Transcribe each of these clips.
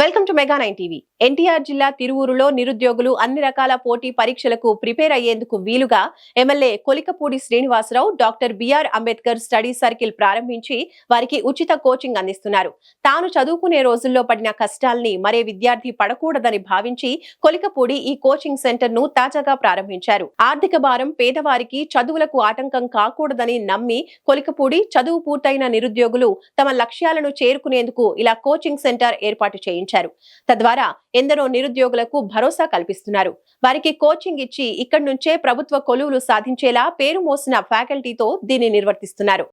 Welcome to mega nine TV. NTR జిల్లా తిరువూరులో నిరుద్యోగులు అన్ని రకాల పోటీ పరీక్షలకు ప్రిపేర్ అయ్యేందుకు వీలుగా MLA Kolikapudi Srinivasarao doctor BR Ambedkar study circle ప్రారంభించి వారికి ఉచిత కోచింగ్ అందిస్తున్నారు. తాను చదువుకునే రోజుల్లో పడిన కష్టాల్ని మరే విద్యార్థి పడకూడదని భావించి కొలికపూడి ఈ కోచింగ్ సెంటర్ను తాజాగా ప్రారంభించారు. ఆర్థిక భారం పేదవారికి చదువులకు ఆటంకం కాకూడదని నమ్మి కొలికపూడి చదువు పూర్తయిన నిరుద్యోగులు తమ లక్ష్యాలను చేరుకునేందుకు ఇలా కోచింగ్ సెంటర్ ఏర్పాటు చేయించారు. తద్వారా ఎందరో నిరుద్యోగులకు భరోసా కల్పిస్తున్నారు. వారికి కోచింగ్ ఇచ్చి ఇక్కడి నుంచే ప్రభుత్వ కొలువులు సాధించేలా పేరు మోసిన ఫ్యాకల్టీతో దీన్ని నిర్వర్తిస్తున్నారు.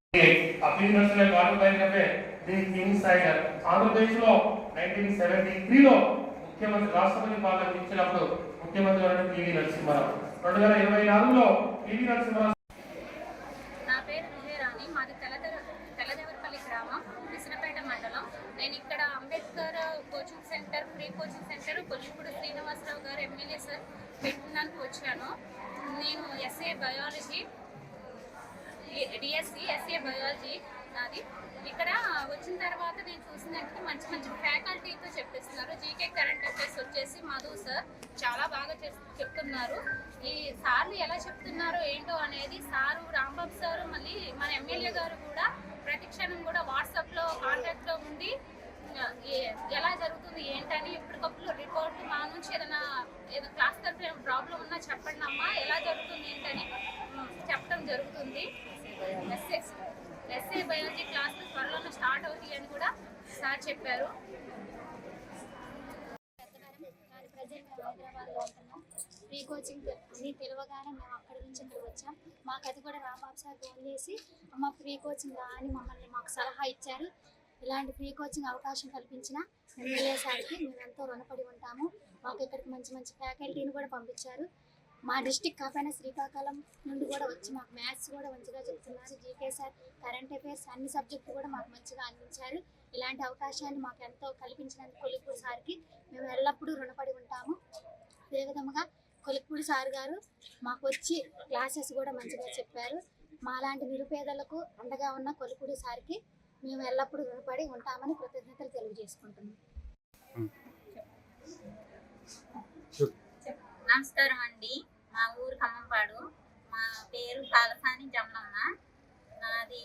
ముఖ్యమంత్రి రాష్ట్రపతి పాలన ఇచ్చినప్పుడు ముఖ్యమంత్రి పివి నరసింహారావు. రెండు వేల ఇరవై నాలుగులో పివి నరసింహారావు నా పేరు రుహేరాణి మాది తెల్లదెర తెల్లదేవరపల్లి గ్రామం విసనపేట మండలం నేను ఇక్కడ Ambedkar coaching centre free coaching centre Kollipudi Srinivasarao గారు ఎమ్మెల్యే సార్ పెట్టడానికి వచ్చాను. నేను SA biology DSC SA biology నాది. వచ్చిన తర్వాత నేను చూసినట్టు మంచి మంచి ఫ్యాకల్టీతో చెప్పిస్తున్నారు. జీకే కరెంట్ అఫైర్స్ వచ్చేసి మధు సార్ చాలా బాగా చెప్తున్నారు. ఈ సార్లు ఎలా చెప్తున్నారో ఏంటో అనేది సారు రాంబాబు సారు మళ్ళీ మన ఎమ్మెల్యే గారు కూడా ప్రతి క్షణం కూడా వాట్సాప్లో కాంటాక్ట్లో ఉండి ఎలా జరుగుతుంది ఏంటని ఎప్పటికప్పుడు రిపోర్ట్ మా నుంచి ఏదైనా ఏదైనా క్లాస్ తరఫున ప్రాబ్లం ఉన్నా చెప్పండి అమ్మా ఎలా జరుగుతుంది ఏంటని చెప్పడం జరుగుతుంది. ఎస్ఏ బయాలజీ క్లాస్ త్వరలోనే స్టార్ట్ అవుతాయి అని కూడా సార్ చెప్పారు. కానీ ప్రజెంట్ హైదరాబాద్లో ఉంటున్నాం ప్రీ కోచింగ్ అని తెలియగానే మేము అక్కడి నుంచి ఇక్కడ వచ్చాం. మాకు అది కూడా రాంబాబు సార్ ఫోన్ చేసి అమ్మ ప్రీ కోచింగ్ రా అని మమ్మల్ని మాకు సలహా ఇచ్చారు. ఇలాంటి ఫ్రీ కోచింగ్ అవకాశం కల్పించిన ఎమ్మెల్యే సార్కి మేము ఎంతో రుణపడి ఉంటాము. మాకు ఇక్కడికి మంచి మంచి ఫ్యాకల్టీని కూడా పంపించారు. మా డిస్టిక్ కాపైన శ్రీకాకుళం నుండి కూడా వచ్చి మాకు మ్యాథ్స్ కూడా మంచిగా చెప్తున్నారు. జీకే సార్ కరెంట్ అఫైర్స్ అన్ని సబ్జెక్టులు కూడా మాకు మంచిగా అందించారు. ఇలాంటి అవకాశాన్ని మాకు ఎంతో కల్పించినందుకు కొలిపూడి సార్కి మేము ఎల్లప్పుడూ రుణపడి ఉంటాము. అదేవిధంగా కొలిపూడి సార్ గారు మాకు వచ్చి క్లాసెస్ కూడా మంచిగా చెప్పారు. మాలాంటి నిరుపేదలకు అండగా ఉన్న కొలిపూడి సార్కి మేము ఎల్లప్పుడూ రుణపడి ఉంటామని కృతజ్ఞతలు తెలియజేసుకుంటున్నాం. నమస్కారం అండి. మా ఊరు ఖమ్మంపాడు. మా పేరు కాలసాని జమనమ్మ. నాది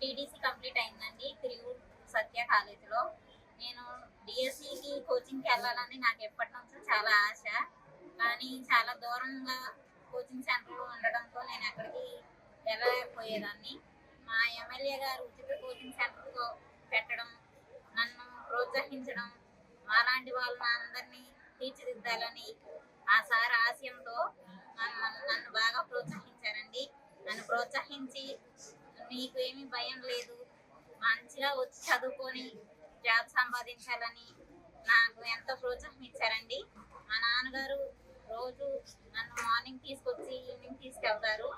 టీడీసీ కంప్లీట్ అయిందండి. తిరుగు సత్య కాలేజీలో. నేను డిఎస్సికి కోచింగ్కి వెళ్ళాలని నాకు ఎప్పటి నుంచో చాలా ఆశ. కానీ చాలా దూరంగా కోచింగ్ సెంటర్లో ఉండడంతో నేను ఎక్కడికి వెళ్ళలేకపోయేదాన్ని. మా ఎమ్మెల్యే గారు ఉచిత కోచింగ్ సెంటర్తో పెట్టడం నన్ను ప్రోత్సహించడం అలాంటి వాళ్ళని అందరినీ తీర్చిదిద్దాలని ఆ సార్ ఆశయంతో నన్ను నన్ను బాగా ప్రోత్సహించారండి. నన్ను ప్రోత్సహించి మీకు ఏమీ భయం లేదు. మంచిగా వచ్చి చదువుకొని జాబ్ సంపాదించాలని నాకు ఎంతో ప్రోత్సాహం ఇచ్చారండి మా నాన్నగారు రోజు నన్ను మార్నింగ్ తీసుకొచ్చి ఈవినింగ్ తీసుకెళ్తారు.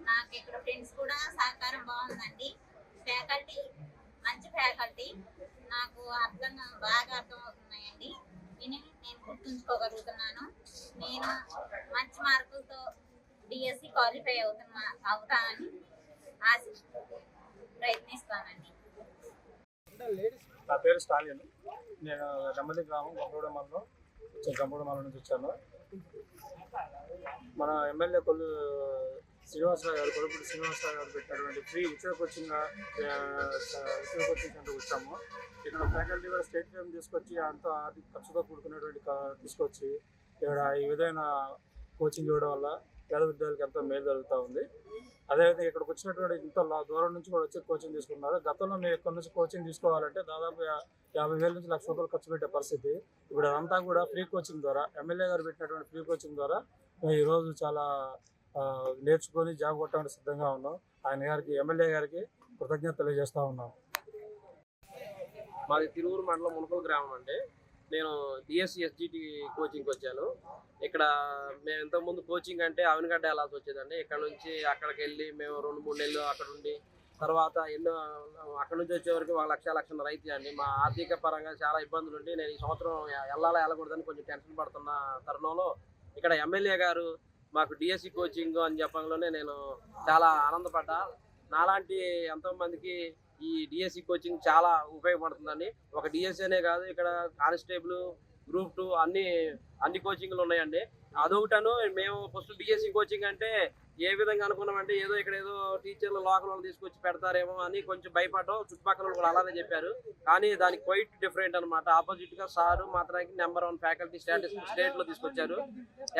నాకు ఇక్కడ ఫ్రెండ్స్ కూడా సహకారం బాగుందండి. ఫ్యాకల్టీ మంచి ఫ్యాకల్టీ. నాకు అర్థం బాగా అర్థమవుతున్నాయండి. విని నేను గుర్తుంచుకోగలుగుతున్నాను. నేను మంచి మార్కులతో డిఎస్సి క్వాలిఫై అవుతున్నా అవుతానని ఆశ ప్రయత్నిస్తానండి. నా పేరు స్టాలిన్. నేను నెమ్మది గ్రామం గంపూడ మండలం గంపూడ నుంచి వచ్చాను. మన ఎమ్మెల్యే కొల్లు శ్రీనివాసరావు గారు కొలుపుడి శ్రీనివాసరావు గారు పెట్టినటువంటి ఫ్రీ ఉచిత కోచింగ్ ఉచిత కోచింగ్ సెంటర్ వచ్చాము. ఫ్యాకల్టీ కూడా స్టేట్ ఫేమ్ తీసుకొచ్చి అంత ఆర్థిక ఖర్చుతో కూడుకున్నటువంటి తీసుకొచ్చి ఇక్కడ ఈ విధమైన కోచింగ్ ఇవ్వడం వల్ల పేద విద్యార్థులకు ఎంతో మేలు జరుగుతూ ఉంది. అదేవిధంగా ఇక్కడికి వచ్చినటువంటి ఇంత దూరం నుంచి కూడా వచ్చి కోచింగ్ తీసుకున్నారు గతంలో మేము ఇక్కడ నుంచి కోచింగ్ తీసుకోవాలంటే దాదాపు యాభై వేల నుంచి లక్ష రూపాయలు ఖర్చు పెట్టే పరిస్థితి. ఇప్పుడు అదంతా కూడా ఫ్రీ కోచింగ్ ద్వారా ఎమ్మెల్యే గారు పెట్టినటువంటి ఫ్రీ కోచింగ్ ద్వారా మేము ఈరోజు చాలా నేర్చుకొని జాబ్ కొట్టడానికి సిద్ధంగా ఉన్నాం. ఆయన గారికి ఎమ్మెల్యే గారికి కృతజ్ఞత తెలియజేస్తూ ఉన్నాం. మాది తిరువురు మండలం మునుకల్ గ్రామం అండి. నేను డిఎస్సి ఎస్జిటి కోచింగ్కి వచ్చాను. ఇక్కడ మేము ఇంతకుముందు కోచింగ్ అంటే అవనిగడ్డ వెళ్ళాల్సి వచ్చేదండి. ఇక్కడ నుంచి అక్కడికి వెళ్ళి మేము రెండు మూడు నెలలు అక్కడ ఉండి తర్వాత ఎన్నో అక్కడ నుంచి వచ్చే వరకు ఒక లక్ష లక్షన్నర అయితే అండి. మా ఆర్థిక పరంగా చాలా ఇబ్బందులు ఉండి నేను ఈ సంవత్సరం వెళ్ళాలా వెళ్ళకూడదని కొంచెం టెన్షన్ పడుతున్న తరుణంలో ఇక్కడ ఎమ్మెల్యే గారు మాకు డిఎస్సి కోచింగ్ అని చెప్పడంలోనే నేను చాలా ఆనందపడ్డా. నాలాంటి ఎంతో మందికి ఈ డిఎస్సి కోచింగ్ చాలా ఉపయోగపడుతుందండి. ఒక డిఎస్సీనే కాదు ఇక్కడ కానిస్టేబుల్ గ్రూప్ టూ అన్ని అన్ని కోచింగ్లు ఉన్నాయండి. అదొకటను మేము ఫస్ట్ డిఎస్సి కోచింగ్ అంటే ఏ విధంగా అనుకున్నామంటే ఏదో ఇక్కడ ఏదో టీచర్లు లోకల్ వాళ్ళు తీసుకొచ్చి పెడతారేమో అని కొంచెం భయపడడం. చుట్టుపక్కల వాళ్ళు కూడా అలానే చెప్పారు. కానీ దానికి క్వైట్ డిఫరెంట్ అనమాట ఆపోజిట్గా సార్ మాత్రానికి నెంబర్ వన్ ఫ్యాకల్టీ స్టాండ్ స్టేట్లో తీసుకొచ్చారు.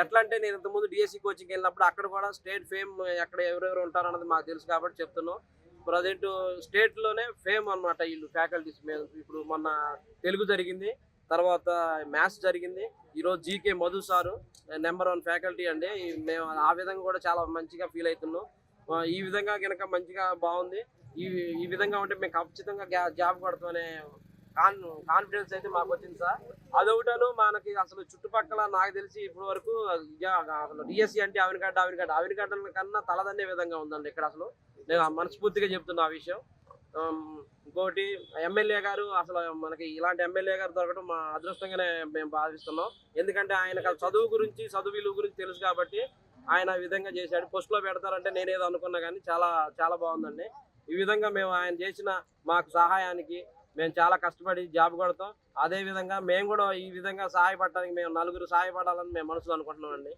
ఎట్లా అంటే నేను ఇంతకుముందు డిఎస్సి కోచింగ్ వెళ్ళినప్పుడు అక్కడ కూడా స్టేట్ ఫేమ్ ఎక్కడ ఎవరెవరు ఉంటారన్నది మాకు తెలుసు కాబట్టి చెప్తున్నాం. ప్రజెంట్ స్టేట్లోనే ఫేమ్ అన్నమాట వీళ్ళు ఫ్యాకల్టీస్ మేము ఇప్పుడు మొన్న తెలుగు జరిగింది తర్వాత మ్యాథ్స్ జరిగింది ఈరోజు GK Madhu sir number one faculty అండి. మేము ఆ విధంగా కూడా చాలా మంచిగా ఫీల్ అవుతున్నాం. ఈ విధంగా కనుక మంచిగా బాగుంది ఈ ఈ విధంగా ఉంటే మేము ఖచ్చితంగా జాబ్ కొడతామనే కాన్ కాన్ఫిడెన్స్ అయితే మాకు వచ్చింది సార్. అదొకటను మనకి అసలు చుట్టుపక్కల నాకు తెలిసి ఇప్పటి వరకు అసలు డిఎస్సి అంటే ఆవినగడ్డ ఆవినగడ్డ ఆవినగడ్డ కన్నా తలదన్నే విధంగా ఉందండి ఇక్కడ అసలు. నేను మనస్ఫూర్తిగా చెప్తున్నా ఆ విషయం. ఇంకోటి ఎమ్మెల్యే గారు అసలు మనకి ఇలాంటి ఎమ్మెల్యే గారు దొరకడం మా అదృష్టంగానే మేము భావిస్తున్నాం. ఎందుకంటే ఆయన చదువు గురించి చదువు విలువ గురించి తెలుసు కాబట్టి ఆయన విధంగా చేశాడు. పోస్ట్లో పెడతారంటే నేను ఏదో అనుకున్నా కానీ చాలా చాలా బాగుందండి. ఈ విధంగా మేము ఆయన చేసిన మాకు సహాయానికి మేము చాలా కష్టపడి జాబ్ కొడతాం. అదే విధంగా మేము కూడా ఈ విధంగా సహాయపడటానికి మేము నలుగురు సహాయపడాలని మేము మనసులో అనుకుంటున్నాం అండి